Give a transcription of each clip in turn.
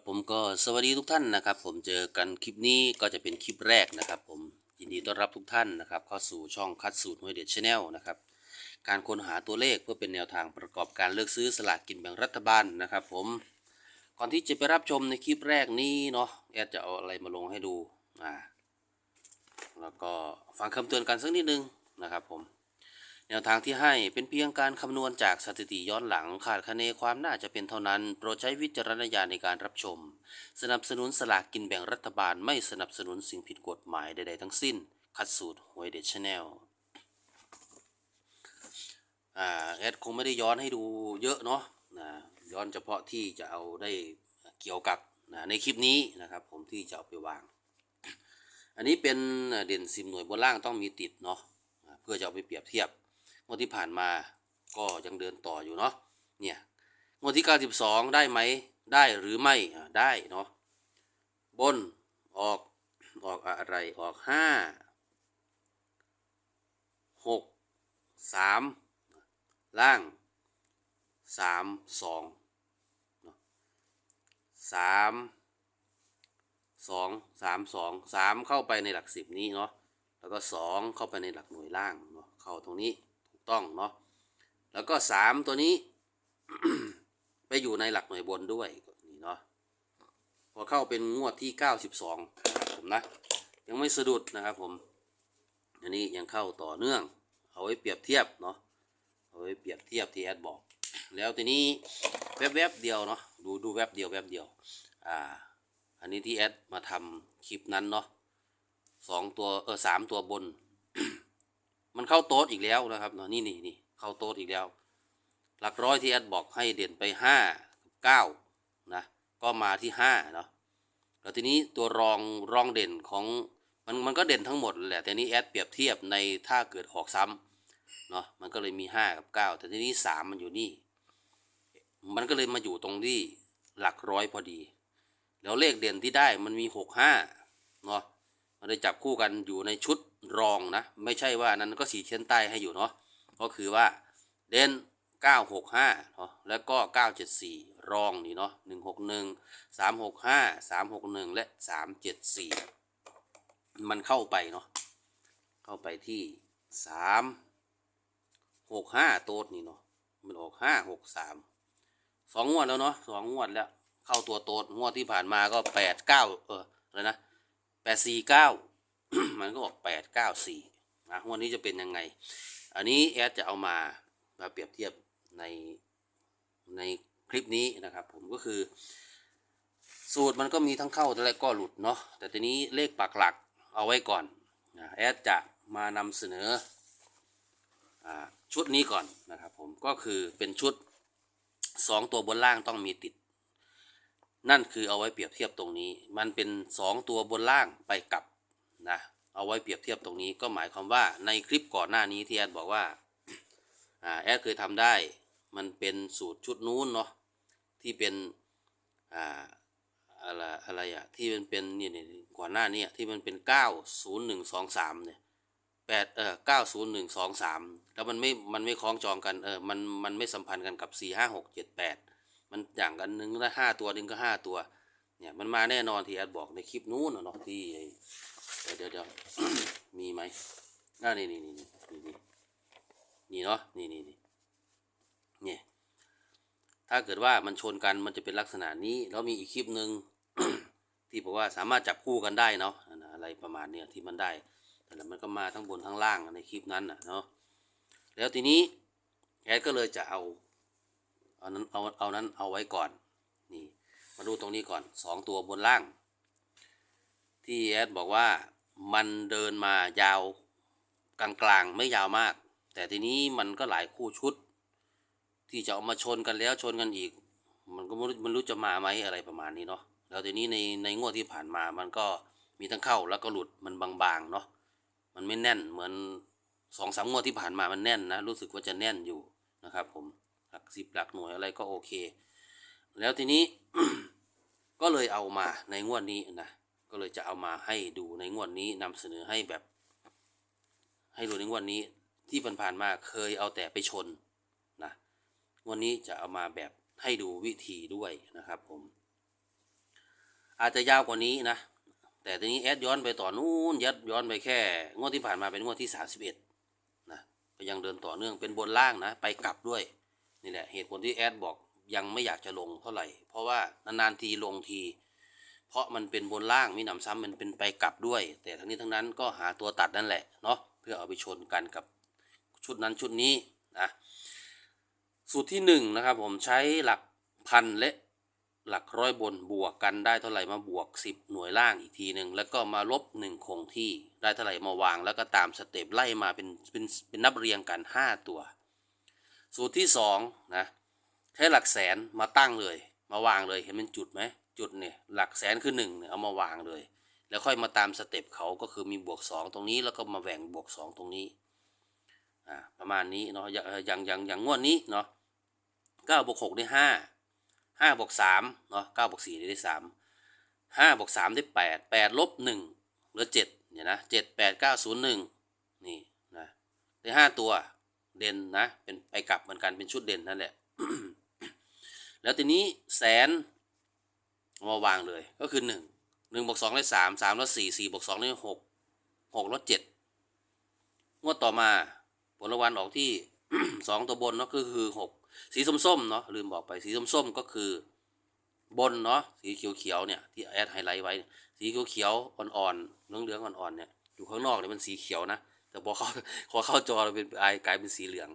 ครับผมก็สวัสดีทุกท่านนะครับ ผมเจอกันคลิปนี้ก็จะเป็นคลิปแรกนะครับ ผมยินดีต้อนรับทุกท่านนะครับเข้าสู่ช่องคัดสูตรหวยเด็ดชาแนลนะครับการค้นหาตัวเลขเพื่อเป็นแนวทางประกอบการเลือกซื้อสลากกินแบ่งรัฐบาลนะครับ ผมก่อนที่จะไปรับชมในคลิปแรกนี้เนาะแอดจะเอาอะไรมาลงให้ดูอ่าแล้วก็ฟังคำเตือนกันสักนิดนึงนะครับ ผม แนวทางที่ให้เป็นเพียงการคำนวณจากสถิติย้อนหลังขาดคะเนความน่าจะเป็นเท่านั้น โปรดใช้วิจารณญาณในการรับชม สนับสนุนสลากกินแบ่งรัฐบาลไม่สนับสนุนสิ่งผิดกฎหมายใดๆทั้งสิ้น คัดสูตรหวยเด็ดชาแนลแอดคงไม่ได้ย้อนให้ดูเยอะเนาะนะย้อนเฉพาะที่จะเอาได้เกี่ยวกับนะในคลิปนี้นะครับผมที่จะเอาไปวาง อันนี้เป็นเด่นสิบหน่วยบนล่างต้องมีติดเนาะเพื่อจะเอาไปเปรียบเทียบ งวดที่ผ่านมาก็ยังเดินต่ออยู่เนาะเนี่ยงวดที่ 92 ได้ไหมได้หรือไม่ได้เนาะบนออกออกอะไรออก 5 6 3 ล่าง 3 2เนาะ3 2 3 2 3 เข้าไปในหลักสิบนี้เนาะแล้วก็ 2 เข้าไปในหลักหน่วยล่างเนาะเข้าตรงนี้ ต้องเนาะแล้วก็สามตัวนี้ ไปอยู่ในหลักหน่วยบนด้วยนี่เนาะพอเข้าเป็นงวดที่เก้าสิบสองนะครับผมนะ ยังไม่สะดุดนะครับผมอันนี้ยังเข้าต่อเนื่อง เอาไว้เปรียบเทียบเนาะเอาไว้เปรียบเทียบที่แอดบอก แล้วทีนี้แวบๆเดียวเนาะดูดูแวบเดียวแวบเดียว อ่า อันนี้ที่แอดมาทำคลิปนั้นเนาะสองตัวเออสามตัวบน มันเข้าโต๊ดอีกแล้วนะครับเนาะนี่นี่นี่เข้าโต๊ดอีกแล้ว หลักร้อยที่แอดบอกให้เด่นไปห้าเก้านะก็มาที่ห้าเนาะแล้วทีนี้ตัวรองรองเด่นของมันมันก็เด่นทั้งหมดแหละแต่นี้แอดเปรียบเทียบในถ้าเกิดออกซ้ำเนาะมันก็เลยมีห้ากับเก้าแต่ทีนี้สามมันอยู่นี่ มันก็เลยมาอยู่ตรงที่หลักร้อยพอดี แล้วเลขเด่นที่ได้มันมีหกห้าเนาะมันได้จับคู่กันอยู่ในชุด รองนะ ไม่ใช่ว่านั้นก็สีเช่นใต้ให้อยู่เนาะก็คือว่าเด่น965เนาะแล้วก็ 974 รองนี่เนาะ161 365 361 และ 374 มันเข้าไปเนาะเข้าไปที่ 3 65 โต๊ดนี่เนาะมันออก 5 6 3 สองงวดแล้วเนาะสองงวดแล้ว เข้าตัวโต๊ดงวดที่ผ่านมาก็ 8 9 เอออะไรนะแปดสี่เก้า มันก็ออกแปดเก้าสี่นะวันนี้จะเป็นยังไง อันนี้แอดจะเอามามาเปรียบเทียบในในคลิปนี้นะครับ ผมก็คือ สูตรมันก็มีทั้งเข้าและก็หลุดเนาะแต่ทีนี้เลขปักหลักเอาไว้ก่อนนะแอดจะมานำเสนออชุดนี้ก่อนนะครับผมก็คือเป็นชุดสองตัวบนล่างต้องมีติด นั่นคือเอาไว้เปรียบเทียบตรงนี้ มันเป็นสองตัวบนล่างไปกลับนะ เอาไว้เปรียบเทียบตรงนี้ก็หมายความว่าในคลิปก่อนหน้านี้ที่แอดบอกว่าอ่าแอดเคยทำได้มันเป็นสูตรชุดนู้นเนาะที่เป็นอ่าอะไรอะไรอะที่มันเป็นเนี่ยเนี่ยก่อนหน้านี้ที่มันเป็นเก้าศูนย์หนึ่งสองสามเนี่ยแปดเออเก้าศูนย์หนึ่งสองสามแล้วมันไม่ มันไม่คล้องจองกัน เออ มัน มันไม่สัมพันธ์กันกับสี่ห้าหกเจ็ดแปดมันอย่างกันหนึ่งละห้าตัวหนึ่งก็ห้าตัว เนี่ย มันมาแน่นอนที่แอดบอกในคลิปนู้นเนาะที่ เดี๋ยวเดี๋ยวมีไหมอ่านี่นี่นี่นี่นี่นี่เนาะนี่นี่นี่เนี่ยถ้าเกิดว่ามันชนกันมันจะเป็นลักษณะนี้ แล้วมีอีกคลิปหนึ่งที่บอกว่าสามารถจับคู่กันได้เนาะอะไรประมาณเนี้ยที่มันได้แต่ละมันก็มาทั้งบนทั้งล่างในคลิปนั้นน่ะเนาะแล้วทีนี้แอดก็เลยจะเอาเอานั้นเอาเอานั้นเอาไว้ก่อนนี่มาดูตรงนี้ก่อนสองตัวบนล่าง ที่แอดบอกว่ามันเดินมายาวกลางๆไม่ยาวมาก แต่ทีนี้มันก็หลายคู่ชุด ที่จะเอามาชนกันแล้วชนกันอีก มันก็ไม่รู้มันรู้จะมาไหมอะไรประมาณนี้เนาะแล้วทีนี้ในในงวดที่ผ่านมามันก็มีทั้งเข้าแล้วก็หลุดมันบางๆเนาะมันไม่แน่นเหมือนสองสามงวดที่ผ่านมามันแน่นนะรู้สึกว่าจะแน่นอยู่นะครับ ผมหลักสิบหลักหน่วยอะไรก็โอเค แล้วทีนี้ก็เลยเอามาในงวดนี้นะ ก็เลยจะเอามาให้ดูในงวดนี้นำเสนอให้แบบ ให้ดูในงวดนี้ที่ผ่านๆมาเคยเอาแต่ไปชนนะงวดนี้จะเอามาแบบให้ดูวิธีด้วยนะครับผม อาจจะยาวกว่านี้นะ แต่ทีนี้แอดย้อนไปต่อนู้นยัดย้อนไปแค่ งวดที่ผ่านมาเป็นงวดที่ 31นะก็ยังเดินต่อเนื่องเป็นบนล่างนะ ไปกลับด้วยนี่แหละเหตุผลที่แอดบอกยังไม่อยากจะลงเท่าไหร่ เพราะว่านานๆทีลงที เพราะมันเป็นบนล่างมีหนำซ้ำมันเป็นไปกลับด้วย แต่ทั้งนี้ทั้งนั้นก็หาตัวตัดนั่นแหละเนาะเพื่อเอาไปชนกันกับชุดนั้นชุดนี้นะสูตรที่หนึ่งนะครับผมใช้หลักพันและหลักร้อยบนบวกกันได้เท่าไหร่มาบวก 10 หน่วยล่างอีกทีหนึ่งแล้วก็มาลบ1คงที่ได้เท่าไหร่มาวาง แล้วก็ตามสเต็ปไล่มาเป็นเป็นเป็นนับเรียงกัน 5 ตัว สูตรที่2นะใช้หลักแสนมาตั้งเลย มาวางเลยเห็นเป็นจุดไหม จุดเนี่ยหลักแสนคือ1เนี่ยเอามาวางเลย แล้วค่อยมาตามสเต็ปเขาก็คือมีบวก 2 ตรงนี้แล้วก็มาแหว่งบวก 2 ตรงนี้อ่าประมาณนี้เนาะอย่างอย่างอย่างงวดนี้เนาะเก้าบวกหกได้ห้าห้าบวกสามเนาะเก้าบวกสี่ได้สามห้าบวกสามได้แปดแปดลบหนึ่งเหลือเจ็ดเนี่ยนะเจ็ดแปดเก้าศูนย์หนึ่งนี่นะได้ห้าตัวเด่นนะเป็นไปกลับเหมือนกันเป็นชุดเด่นนั่นแหละแล้วทีนี้แสน มาวางเลยก็คือหนึ่งหนึ่งบวกสองได้สามสามลดสี่สี่บวกสองได้หกหกลดเจ็ดงวดต่อมาผลรางวัลออกที่สองตัวบนเนาะก็คือหกสีส้มๆเนาะลืมบอกไปสีส้มๆก็คือบนเนาะสีเขียวๆเนี่ยที่แอดไฮไลท์ไว้ สีเขียวๆอ่อนๆเหลืองๆอ่อนๆเนี่ยอยู่ข้างนอกเนี่ยมันสีเขียวนะแต่พอเข้าพอเข้าจอเราเป็นไอกลายเป็นสีเหลือง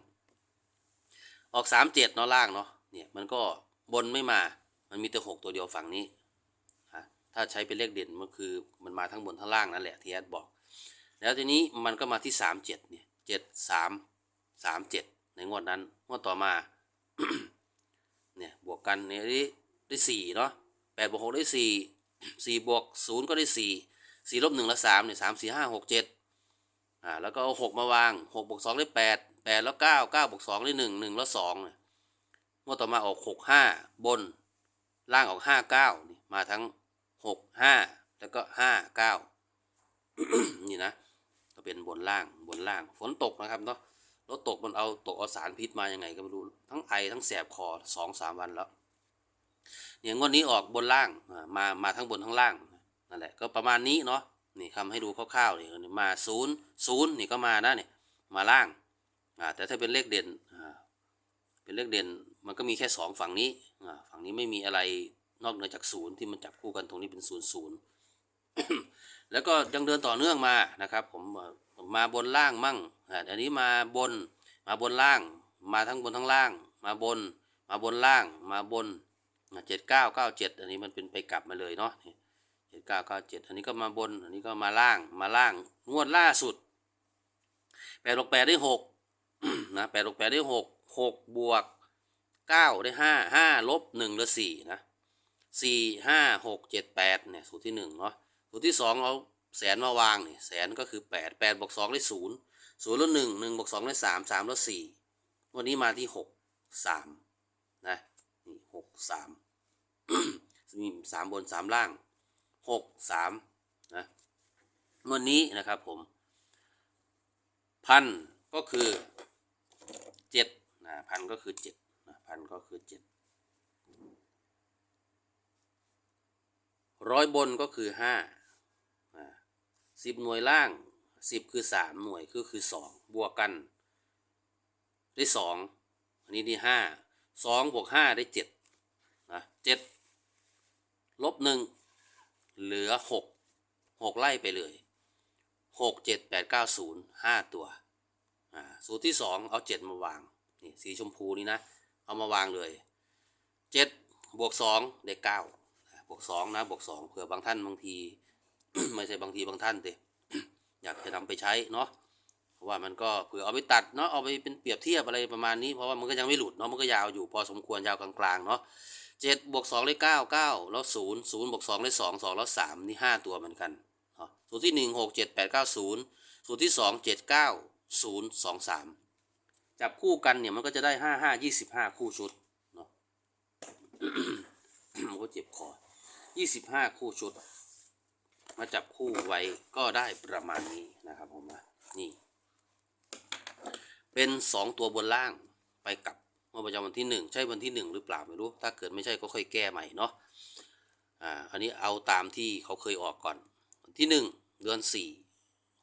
ออกสามเจ็ดเนาะล่างเนาะเนี่ยมันก็บนไม่มา มันมีแต่หกตัวเดียวฝั่งนี้ฮะถ้าใช้เป็นเลขเด่นมันคือมันมาทั้งบนทั้งล่างนั่นแหละที่แอดบอก แล้วทีนี้มันก็มาที่สามเจ็ดเนี่ยเจ็ดสามสามเจ็ดในงวดนั้นงวดต่อมาเนี่ยบวกกันเนี่ยได้ได้สี่เนาะแปดบวกหกได้สี่สี่บวกศูนย์ก็ได้สี่สี่ลบหนึ่งล้วสามเนี่ยสามสี่ห้าหกเจ็ดอ่าแล้วก็เอาหกมาวางหกบวกสองได้แปดแปดแล้วเก้าเก้าบวกสองได้หนึ่งหนึ่งแล้วสองเนี่ยงวดต่อมาออกหกห้าบน ล่างออกห้าเก้านี่มาทั้งหกห้าแล้วก็ห้าเก้านี่นะก็เป็นบนล่างบนล่างฝนตกนะครับเนาะรถตกมันเอาตกเอาสารพิษมายังไงก็ไม่รู้ทั้งไอทั้งแสบคอสองสามวันแล้วเนี่ยงวดนี้ออกบนล่างมามาทั้งบนทั้งล่างนั่นแหละก็ประมาณนี้เนาะนี่คำให้ดูคร่าวๆนี่มาศูนย์ศูนย์นี่ก็มานะเนี่ยมาล่างอ่าแต่ถ้าเป็นเลขเด่นอ่า เป็นเลขเด่นมันก็มีแค่สองฝั่งนี้ฝั่งนี้ไม่มีอะไรนอกเหนือจากศูนย์ที่มันจับคู่กันตรงนี้เป็นศูนย์ศูนย์แล้วก็ยังเดินต่อเนื่องมานะครับ ผมมาบนล่างมั่งอันนี้มาบนมาบนล่าง มาทั้งบนทั้งล่าง มาบน มาบนล่าง มาบนเจ็ดเก้าเก้าเจ็ดอันนี้มันเป็นไปกลับมาเลยเนาะเจ็ดเก้าเก้าเจ็ดอันนี้ก็มาบน อันนี้ก็มาล่าง มาล่าง งวดล่าสุดแปดหกแปดได้หกนะแปดหกแปดได้หก หกบวกเก้าได้ห้าห้าลบหนึ่งเหลือสี่นะสี่ห้าหกเจ็ดแปดเนี่ยสูตรที่หนึ่งเนาะสูตรที่สองเอาแสนมาวางเนี่ยแสนก็คือแปดแปดบวกสองได้ศูนย์ศูนย์ลบหนึ่งหนึ่งบวกสองได้สามสามลบสี่วันนี้มาที่หกสามนะนี่หกสามมีสามบนสามล่างหกสามนะวันนี้นะครับผมพันก็คือเจ็ด นะพันก็คือเจ็ดนะพันก็คือเจ็ดร้อยบนก็คือห้าสิบหน่วยล่างสิบคือสามหน่วยคือคือสองบวกกัน ได้สองอันนี้ได้ห้าสองบวกห้าได้เจ็ดนะเจ็ดลบหนึ่งเหลือหกหกไล่ไปเลยหกเจ็ดแปดเก้าศูนย์ห้าตัวอ่าสูตรที่สองเอาเจ็ดมาวาง นี่สีชมพูนี่นะ เอามาวางเลยเจ็ดบวกสองได้เก้าบวกสองนะบวกสองเผื่อบางท่านบางที ไม่ใช่บางทีบางท่านเตอยากจะนำไปใช้เนาะเพราะว่ามันก็เผื่อเอาไปตัดเนาะเอาไปเป็นเปรียบเทียบอะไรประมาณนี้เพราะว่ามันก็ยังไม่หลุดเนาะมันก็ยาวอยู่พอสมควรยาวกลางๆเนาะเจ็ดบวกสองได้เก้าเก้าแล้วศูนย์ศูนย์บวกสองได้สองสองแล้วสามนี่ห้าตัวเหมือนกันเนาะสูตรที่หนึ่งหกเจ็ดแปดเก้าศูนย์สูตรที่สองเจ็ดเก้าศูนย์สองสาม จับคู่กันเนี่ยมันก็จะได้ห้าห้ายี่สิบห้าคู่ชุดเนาะมันก็เจ็บคอยี่สิบห้าคู่ชุด มาจับคู่ไว้ก็ได้ประมาณนี้นะครับผมนะนี่ เป็นสองตัวบนล่างไปกับเมื่อประจำวันที่หนึ่งใช่วันที่หนึ่งหรือเปล่าไม่รู้ ถ้าเกิดไม่ใช่ก็ค่อยแก้ใหม่เนาะอ่าอันนี้เอาตามที่เขาเคยออกก่อนวันที่หนึ่งเดือนสี่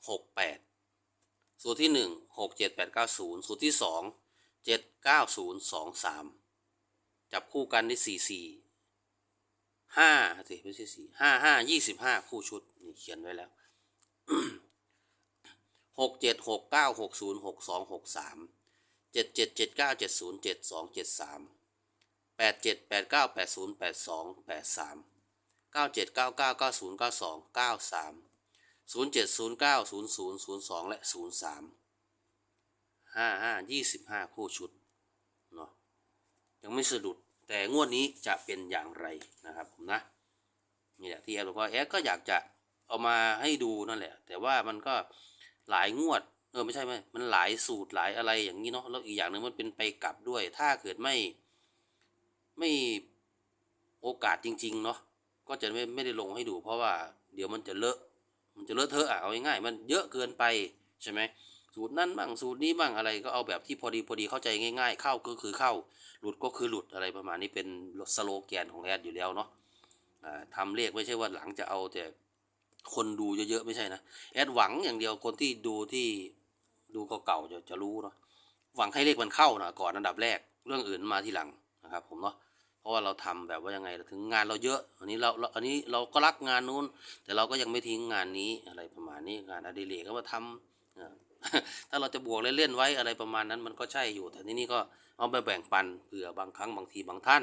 หกแปด สูตรที่หนึ่งหกเจ็ดแปดเก้าศูนย์สูตรที่สองเจ็ดเก้าศูนย์สองสามจับคู่กันได้สี่สี่ห้าสิไม่ใช่สี่ห้าห้ายี่สิบห้าคู่ชุดนี่เขียนไว้แล้วหกเจ็ดหกเก้าหกศูนย์หกสองหกสามเจ็ดเจ็ดเจ็ดเก้าเจ็ดศูนย์เจ็ดสองเจ็ดสามแปดเจ็ดแปดเก้าแปดศูนย์แปดสองแปดสามเก้าเจ็ดเก้าเก้าเก้าศูนย์เก้าสองเก้าสาม ศูนย์เจ็ดศูนย์เก้าศูนย์ศูนย์ศูนย์สองและศูนย์สามห้าห้ายี่สิบห้าคู่ชุดเนาะยังไม่สะดุดแต่งวดนี้จะเป็นอย่างไรนะครับผมนะนี่แหละที่แอดบอกว่าแอดก็อยากจะเอามาให้ดูนั่นแหละ แต่ว่ามันก็หลายงวด เออไม่ใช่ไหมมันหลายสูตรหลายอะไรอย่างนี้เนาะแล้วอีกอย่างหนึ่งมันเป็นไปกลับด้วย ถ้าเกิดไม่ไม่โอกาสจริง ๆ เนาะก็จะไม่ไม่ได้ลงให้ดู เพราะว่าเดี๋ยวมันจะเลอะ มันจะเลอะเทอะอะเอาง่ายๆมันเยอะเกินไปใช่ไหมสูตรนั้นบ้างสูตรนี้บ้างอะไรก็เอาแบบที่พอดีพอดีเข้าใจง่ายๆ เข้าก็คือเข้า หลุดก็คือหลุดอะไรประมาณนี้เป็นสโลแกนของแอดอยู่แล้วเนาะอ่าทำเลขไม่ใช่ว่าหลังจะเอาแต่คนดูเยอะๆไม่ใช่นะแอดหวังอย่างเดียวคนที่ดูที่ดูเก่าๆจะจะรู้เนาะหวังให้เลขมันเข้านะก่อนอันดับแรกเรื่องอื่นมาทีหลังนะครับผมเนาะ เพราะว่าเราทำแบบว่ายังไงถึงงานเราเยอะ อันนี้เราอันนี้เราก็รักงานนู้น แต่เราก็ยังไม่ทิ้งงานนี้อะไรประมาณนี้งานอดิเรกก็มาทำอ่าถ้าเราจะบวกเล่นๆไว้อะไรประมาณนั้นมันก็ใช่อยู่ แต่ที่นี่ก็เอาไปแบ่งปันเผื่อบางครั้งบางทีบางท่าน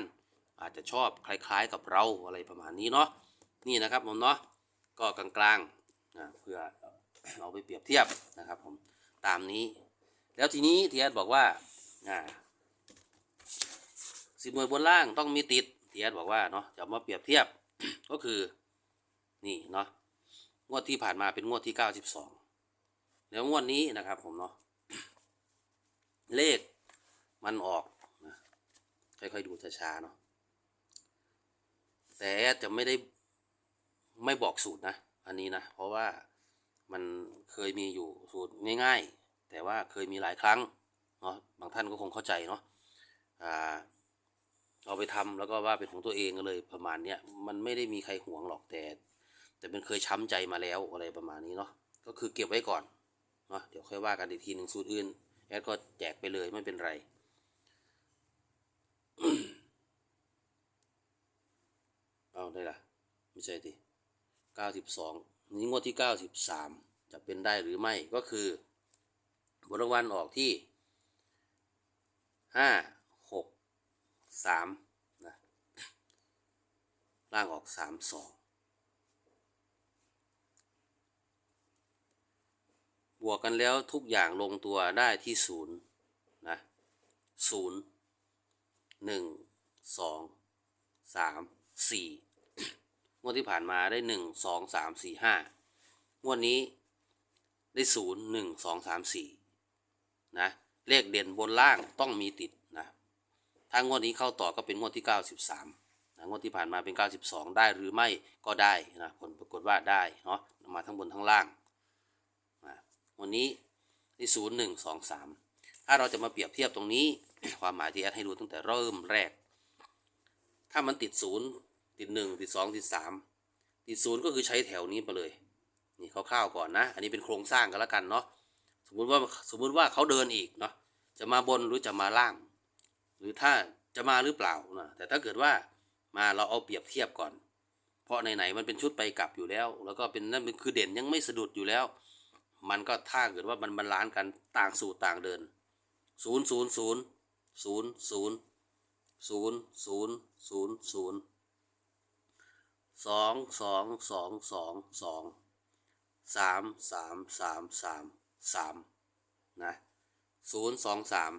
อาจจะชอบคล้าย ๆกับเราอะไรประมาณนี้เนาะนี่นะครับผมเนาะก็กลางๆเพื่อเราไปเปรียบเทียบนะครับผมตามนี้ แล้วทีนี้ทีแอดบอกว่าอ่า สิบหน่วยบนล่างต้องมีติดทีแอดบอกว่าเนาะจะมาเปรียบเทียบก็คือนี่เนาะงวดที่ผ่านมาเป็นงวดที่เก้าสิบสองแล้วงวดนี้นะครับผมเนาะเลขมันออกนะค่อยๆดูช้าๆเนาะแต่จะไม่ได้ไม่บอกสูตรนะ อันนี้นะ เพราะว่ามันเคยมีอยู่สูตรง่าย ๆ แต่ว่าเคยมีหลายครั้งเนาะบางท่านก็คงเข้าใจเนาะอ่า เอาไปทำแล้วก็ว่าเป็นของตัวเองก็เลยประมาณเนี้ยมันไม่ได้มีใครห่วงหรอกแต่ แต่เป็นเคยช้ำใจมาแล้วอะไรประมาณนี้เนาะก็คือเก็บไว้ก่อนเนาะเดี๋ยวค่อยว่ากันอีกทีหนึ่งสูตรอื่นแอดก็แจกไปเลยไม่เป็นไรเอาได้ละไม่ใช่ดิเก้าสิบสองนี้งวดที่เก้าสิบสามจะเป็นได้หรือไม่ก็คือบนรางวัลออกที่ห้า สามนะล่างออกสามสองบวกกันแล้วทุกอย่างลงตัวได้ที่ศูนย์นะศูนย์หนึ่งสองสามสี่งวดที่ผ่านมาได้หนึ่งสองสามสี่ห้างวดนี้ได้ศูนย์หนึ่งสองสามสี่นะเลขเด่นบนล่างต้องมีติด ถ้างวดนี้เข้าต่อก็เป็นงวดที่ 93นะงวดที่ผ่านมาเป็น 92 ได้หรือไม่ก็ได้นะผลปรากฏว่าได้เนาะมาทั้งบนทั้งล่างนะวันนี้ที่ศูนย์หนึ่งสองสามถ้าเราจะมาเปรียบเทียบตรงนี้ ความหมายที่แอดให้ดูตั้งแต่เริ่มแรก ถ้ามันติดศูนย์ติดหนึ่งติดสองติดสามติดศูนย์ก็คือใช้แถวนี้ไปเลย นี่คร่าวๆก่อนนะ อันนี้เป็นโครงสร้างกันแล้วกันเนาะสมมุติว่าสมมุติว่าเขาเดินอีกเนาะจะมาบนหรือจะมาล่าง หรือถ้าจะมาหรือเปล่านะแต่ถ้าเกิดว่ามาเราเอาเปรียบเทียบก่อน เพราะไหนๆมันเป็นชุดไปกลับอยู่แล้ว แล้วก็เป็นนั่นเป็นคือเด่นยังไม่สะดุดอยู่แล้ว มันก็ถ้าเกิดว่ามันบาลานกันต่างสูตรต่างเดินศูนย์ศูนย์ศูนย์ศูนย์ศูนย์ศูนย์ศูนย์ศูนย์ศูนย์สองสองสองสองสองสามสามสามสามสามนะศูนย์สองสาม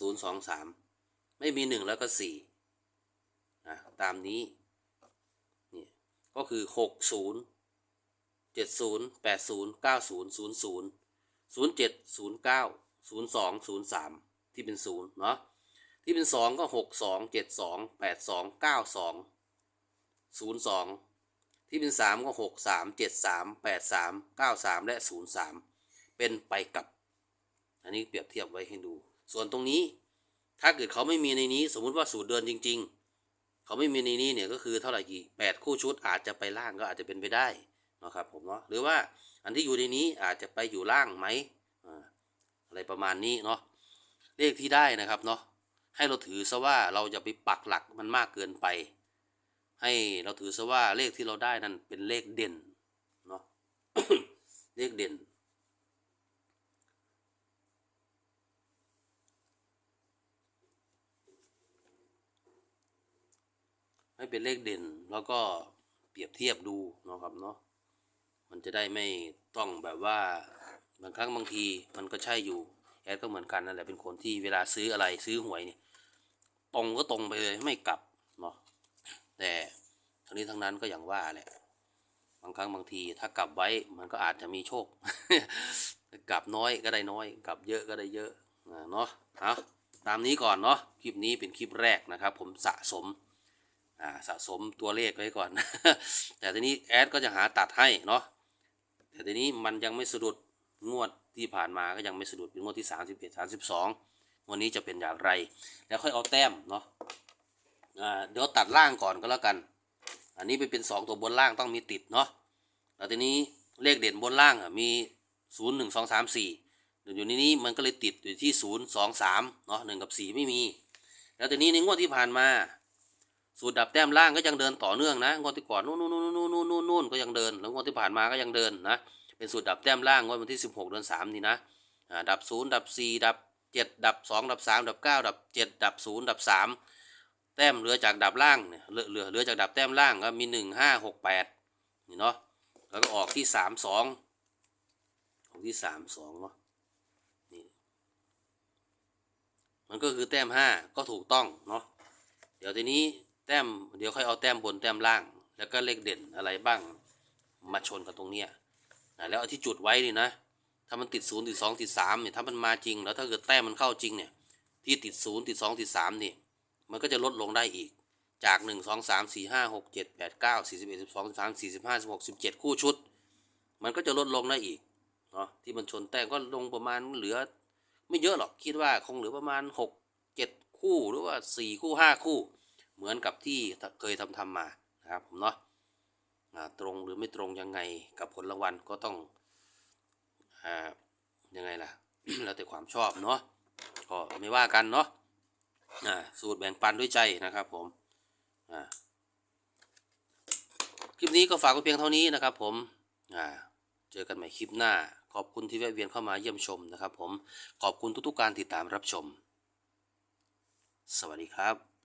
ศูนย์สองสาม ไม่มีหนึ่งแล้วก็สี่นะตามนี้นี่ก็คือหกศูนย์เจ็ดศูนย์แปดศูนย์เก้าศูนย์ศูนย์ศูนย์ศูนย์เจ็ดศูนย์เก้าศูนย์สองศูนย์สามที่เป็นศูนย์เนาะที่เป็นสองก็หกสองเจ็ดสองแปดสองเก้าสองศูนย์สองที่เป็นสามก็หกสามเจ็ดสามแปดสามเก้าสามและศูนย์สามเป็นไปกับ อันนี้เปรียบเทียบไว้ให้ดู ส่วนตรงนี้ ถ้าเกิดเขาไม่มีในนี้ สมมุติว่าสูตรเดินจริง ๆ เขาไม่มีในนี้เนี่ยก็คือเท่าไหร่กี่แปดคู่ชุดอาจจะไปล่างก็อาจจะเป็นไปได้นะครับผมเนาะหรือว่าอันที่อยู่ในนี้อาจจะไปอยู่ล่างไหมอ่าอะไรประมาณนี้เนาะเลขที่ได้นะครับเนาะให้เราถือซะว่าเราจะไปปักหลักมันมากเกินไป ให้เราถือซะว่าเลขที่เราได้นั่นเป็นเลขเด่นเนาะเลขเด่น ให้เป็นเลขเด่น แล้วก็เปรียบเทียบดูเนาะครับเนาะมันจะได้ไม่ต้องแบบว่าบางครั้งบางทีมันก็ใช่อยู่แอดก็เหมือนกันนั่นแหละเป็นคนที่เวลาซื้ออะไรซื้อหวยเนี่ยตรงก็ตรงไปเลยไม่กลับเนาะแต่ทั้งนี้ทั้งนั้นก็อย่างว่าแหละบางครั้งบางทีถ้ากลับไว้มันก็อาจจะมีโชค กลับน้อยก็ได้น้อย กลับเยอะก็ได้เยอะเนาะเอาตามนี้ก่อนเนาะคลิปนี้เป็นคลิปแรกนะครับ ผมสะสม สะสมตัวเลขไว้ก่อน แต่ทีนี้แอดก็จะหาตัดให้เนาะแต่ทีนี้มันยังไม่สะดุดงวดที่ผ่านมาก็ยังไม่สะดุดเป็นงวดที่ 31 32 วันนี้จะเป็นอย่างไร แล้วค่อยเอาแต้มเนาะอ่าเดี๋ยวตัดล่างก่อนก็แล้วกัน อันนี้ไปเป็น 2 ตัวบนล่างต้องมีติดเนาะแล้วทีนี้เลขเด่นบนล่างอะมี 0 1 2 3 4 อยู่ในนี้มันก็เลยติดอยู่ที่ 0 2 3เนาะ1กับ 4 ไม่มี แล้วทีนี้ในงวดที่ผ่านมา สูตรดับแต้มล่างก็ยังเดินต่อเนื่องนะงวดที่ก่อนนู่นนู่นนู่นนู่นนู่นนู่นก็ยังเดิน แล้วงวดที่ผ่านมาก็ยังเดินนะ เป็นสูตรดับแต้มล่างงวดวันที่ 16 เดือน3นี่นะดับ 0 ดับ 4 ดับ 7 ดับ 2 ดับ 3 ดับ 9 ดับ 7 ดับ 0 ดับ 3 แต้มเหลือจากดับล่างเนี่ยเหลือเหลือเหลือจากดับแต้มล่างก็มี 1 5 6 8นี่เนาะแล้วก็ออกที่ 3 2ออกที่ 3 2เนาะนี่มันก็คือแต้ม 5 ก็ถูกต้องเนาะเดี๋ยวทีนี้ แต้มเดี๋ยวค่อยเอาแต้มบนแต้มล่าง แล้วก็เลขเด่นอะไรบ้างมาชนกันตรงเนี้ยนะแล้วเอาที่จุดไว้นี่นะ ถ้ามันติดศูนย์ติดสองติดสามเนี่ยถ้ามันมาจริง แล้วถ้าเกิดแต้มมันเข้าจริงเนี่ย ที่ติดศูนย์ติดสองติดสามเนี่ยมันก็จะลดลงได้อีกจากหนึ่งสองสามสี่ห้าหกเจ็ดแปดเก้าสี่สิบเอ็ดสิบสองสิบสามสี่สิบห้าสิบหกสิบเจ็ดคู่ชุด มันก็จะลดลงได้อีกเนาะที่มันชนแต้มก็ลงประมาณเหลือ ไม่เยอะหรอกคิดว่าคงเหลือประมาณหกเจ็ดคู่หรือว่าสี่คู่ห้าคู่ เหมือนกับที่เคยทำทำมานะครับผมเนาะตรงหรือไม่ตรงยังไงกับผลรางวัลก็ต้องอยังไงล่ะแล้วแต่ความชอบเนาะก็ไม่ว่ากันเนาะสูตรแบ่งปันด้วยใจนะครับผมคลิปนี้ก็ฝากไว้เพียงเท่านี้นะครับผมเจอกันใหม่คลิปหน้า ขอบคุณที่แวะเวียนเข้ามาเยี่ยมชมนะครับผมขอบคุณทุกๆการติดตามรับชม สวัสดีครับ